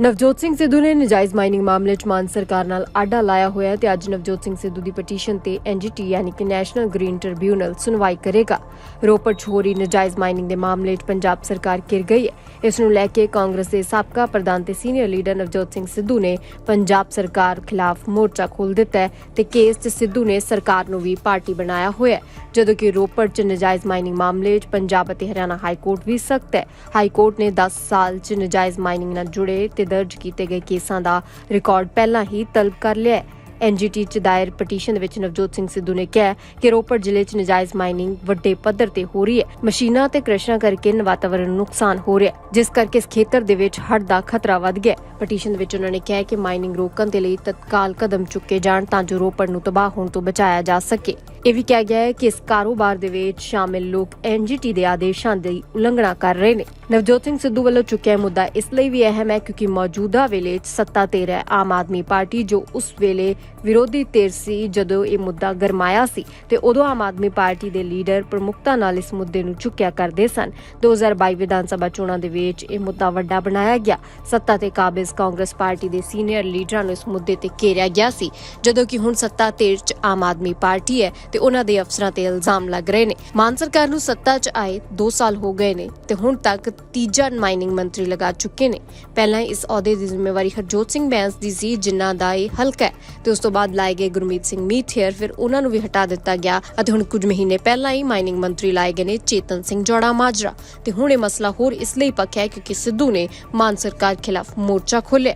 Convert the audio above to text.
ਨਵਜੋਤ ਸਿੰਘ ਸਿੱਧੂ ਨੇ ਨਜਾਇਜ਼ ਮਾਈਨਿੰਗ ਮਾਮਲੇ 'ਚ ਮਾਨ ਸਰਕਾਰ ਨਾਲ ਆਡਾ ਲਾਇਆ ਹੋਇਆ ਤੇ ਅੱਜ ਨਵਜੋਤ ਸਿੰਘ ਸਿੱਧੂ ਦੀ ਪਟੀਸ਼ਨ ਤੇ ਐਨਜੀਟੀ ਯਾਨੀ ਕਿ ਨੈਸ਼ਨਲ ਗ੍ਰੀਨ ਟ੍ਰਿਬਿਊਨਲ ਸੁਣਵਾਈ ਕਰੇਗਾ। ਰੋਪੜ 'ਚ ਹੋ ਰਹੀ ਨਜਾਇਜ਼ ਮਾਈਨਿੰਗ ਦੇ ਮਾਮਲੇ 'ਚ ਪੰਜਾਬ ਸਰਕਾਰ ਘਿਰ ਗਈ ਹੈ। ਇਸ ਨੂੰ ਲੈ ਕੇ ਕਾਂਗਰਸ ਦੇ ਸਾਬਕਾ ਪ੍ਰਧਾਨ ਤੇ ਸੀਨੀਅਰ ਲੀਡਰ ਨਵਜੋਤ ਸਿੰਘ ਸਿੱਧੂ ਨੇ ਪੰਜਾਬ ਸਰਕਾਰ ਖਿਲਾਫ ਮੋਰਚਾ ਖੋਲ੍ਹ ਦਿੱਤਾ ਹੈ ਤੇ ਕੇਸ 'ਚ ਸਿੱਧੂ ਨੇ ਸਰਕਾਰ ਨੂੰ ਵੀ ਪਾਰਟੀ ਬਣਾਇਆ ਹੋਇਆ ਹੈ। ਜਦੋਂ ਕਿ ਰੋਪੜ 'ਚ ਨਜਾਇਜ਼ ਮਾਈਨਿੰਗ ਮਾਮਲੇ 'ਚ ਪੰਜਾਬ ਅਤੇ ਹਰਿਆਣਾ ਹਾਈ ਕੋਰਟ ਵੀ ਸਖਤ ਹੈ। ਹਾਈ ਕੋਰਟ ਨੇ 10 ਸਾਲ 'ਚ ਨਜਾਇਜ਼ ਮਾਈਨਿੰਗ ਨਾਲ ਜੁੜੇ ਤੇ ਦਰਜ ਕੀਤੇ ਗਏ ਕੇਸਾਂ ਦਾ ਰਿਕਾਰਡ ਪਹਿਲਾਂ ਹੀ ਤਲਬ ਕਰ ਲਿਆ ਹੈ। ਐਨਜੀਟੀ 'ਚ ਦਾਇਰ ਪਟੀਸ਼ਨ ਵਿੱਚ ਨਵਜੋਤ ਸਿੰਘ ਸਿੱਧੂ ਨੇ ਕਿਹਾ ਕਿ ਰੋਪੜ ਜ਼ਿਲ੍ਹੇ 'ਚ ਨਜਾਇਜ਼ ਮਾਈਨਿੰਗ ਵੱਡੇ ਪੱਧਰ ਤੇ ਹੋ ਰਹੀ ਹੈ। ਮਸ਼ੀਨਾਂ ਤੇ ਕ੍ਰਸ਼ਾਂ ਕਰਕੇ ਵਾਤਾਵਰਣ ਨੂੰ ਨੁਕਸਾਨ ਹੋ ਰਿਹਾ ਜਿਸ ਕਰਕੇ ਇਸ ਖੇਤਰ ਦੇ ਵਿੱਚ ਹੜ੍ਹ ਦਾ ਖਤਰਾ ਵੱਧ ਗਿਆ ਪਟੀਸ਼ਨ ਦੇ ਵਿੱਚ ਉਹਨਾਂ ਨੇ ਕਿਹਾ ਕਿ ਮਾਈਨਿੰਗ ਰੋਕਣ ਦੇ ਲਈ ਤਤਕਾਲ ਕਦਮ ਚੁੱਕੇ ਜਾਣ ਤਾਂ ਜੋ ਰੋਪੜ ਨੂੰ ਤਬਾਹ ਹੋਣ ਤੋਂ ਬਚਾਇਆ ਜਾ ਸਕੇ। ਇਹ ਵੀ ਕਿਹਾ ਗਿਆ ਹੈ ਕਿ ਇਸ ਕਾਰੋਬਾਰ ਦੇ ਵਿੱਚ ਸ਼ਾਮਿਲ ਲੋਕ ਐਨਜੀਟੀ ਦੇ ਆਦੇਸ਼ਾਂ ਦੀ ਉਲੰਘਣਾ ਕਰ ਰਹੇ ਨੇ। ਨਵਜੋਤ ਸਿੰਘ ਸਿੱਧੂ ਵੱਲੋਂ ਚੁੱਕਿਆ ਮੁੱਦਾ ਇਸ ਲਈ ਵੀ ਅਹਿਮ ਹੈ ਕਿਉਂਕਿ ਮੌਜੂਦਾ ਵੇਲੇ ਸੱਤਾ ਤੇ ਹੈ ਆਮ ਆਦਮੀ ਪਾਰਟੀ ਜੋ ਉਸ ਵੇਲੇ ਵਿਰੋਧੀ ਧਿਰ ਸੀ ਜਦੋਂ ਇਹ ਮੁੱਦਾ ਗਰਮਾਇਆ ਸੀ ਤੇ ਉਦੋਂ ਆਮ ਆਦਮੀ ਪਾਰਟੀ ਦੇ ਲੀਡਰ ਪ੍ਰਮੁਖਤਾ ਨਾਲ ਇਸ ਮੁੱਦੇ ਨੂੰ ਚੁੱਕਿਆ ਕਰਦੇ ਸਨ। 2022 ਵਿਧਾਨ ਸਭਾ ਚੋਣਾਂ ਦੇ ਵਿੱਚ ਇਹ ਮੁੱਦਾ ਵੱਡਾ ਬਣਾਇਆ ਗਿਆ। ਸੱਤਾ ਤੇ ਕਾਬਜ਼ ਕਾਂਗਰਸ ਪਾਰਟੀ ਦੇ ਸੀਨੀਅਰ ਲੀਡਰਾਂ ਨੂੰ ਇਸ ਮੁੱਦੇ ਤੇ ਘੇਰਿਆ ਗਿਆ ਸੀ। ਜਦੋਂ ਕਿ ਹੁਣ ਸੱਤਾ ਧਿਰ 'ਚ ਆਮ ਆਦਮੀ ਪਾਰਟੀ ਹੈ ਤੇ ਉਹਨਾਂ ਦੇ ਅਫਸਰਾਂ ਤੇ ਇਲਜ਼ਾਮ ਲੱਗ ਰਹੇ ਨੇ। ਮਾਨ ਸਰਕਾਰ ਨੂੰ ਸੱਤਾ 'ਚ ਆਏ 2 ਸਾਲ ਹੋ ਗਏ ਨੇ ਤੇ ਹੁਣ ਤੱਕ ਤੀਜਾ ਮਾਈਨਿੰਗ ਮੰਤਰੀ ਲਗਾ ਚੁੱਕੇ ਨੇ। ਪਹਿਲਾਂ ਇਸ ਅਹੁਦੇ ਦੀ ਜ਼ਿੰਮੇਵਾਰੀ ਹਰਜੋਤ ਸਿੰਘ ਬੈਂਸ ਦੀ ਸੀ, ਜਿਨ੍ਹਾਂ ਦਾ ਇਹ ਹਲਕਾ ਹੈ ਤੇ ਉਸ ਤੋਂ ਬਾਅਦ ਲਾਏ ਗਏ ਗੁਰਮੀਤ ਸਿੰਘ ਮੀਠੀਅਰ ਫਿਰ ਉਹਨਾਂ ਨੂੰ ਵੀ ਹਟਾ ਦਿੱਤਾ ਗਿਆ ਅਤੇ ਹੁਣ ਕੁਝ ਮਹੀਨੇ ਪਹਿਲਾਂ ਹੀ ਮਾਈਨਿੰਗ ਮੰਤਰੀ ਲਾਏ ਗਏ ਨੇ ਚੇਤਨ ਸਿੰਘ ਜੋੜਾ ਮਾਜਰਾ। ਤੇ ਹੁਣ ਇਹ ਮਸਲਾ ਹੋਰ ਇਸ ਲਈ ਪੱਕਿਆ ਹੈ ਕਿਉਂਕਿ ਸਿੱਧੂ ਨੇ ਮਾਨ ਸਰਕਾਰ ਖਿਲਾਫ ਮੋਰਚਾ ਖੋਲ੍ਹਿਆ।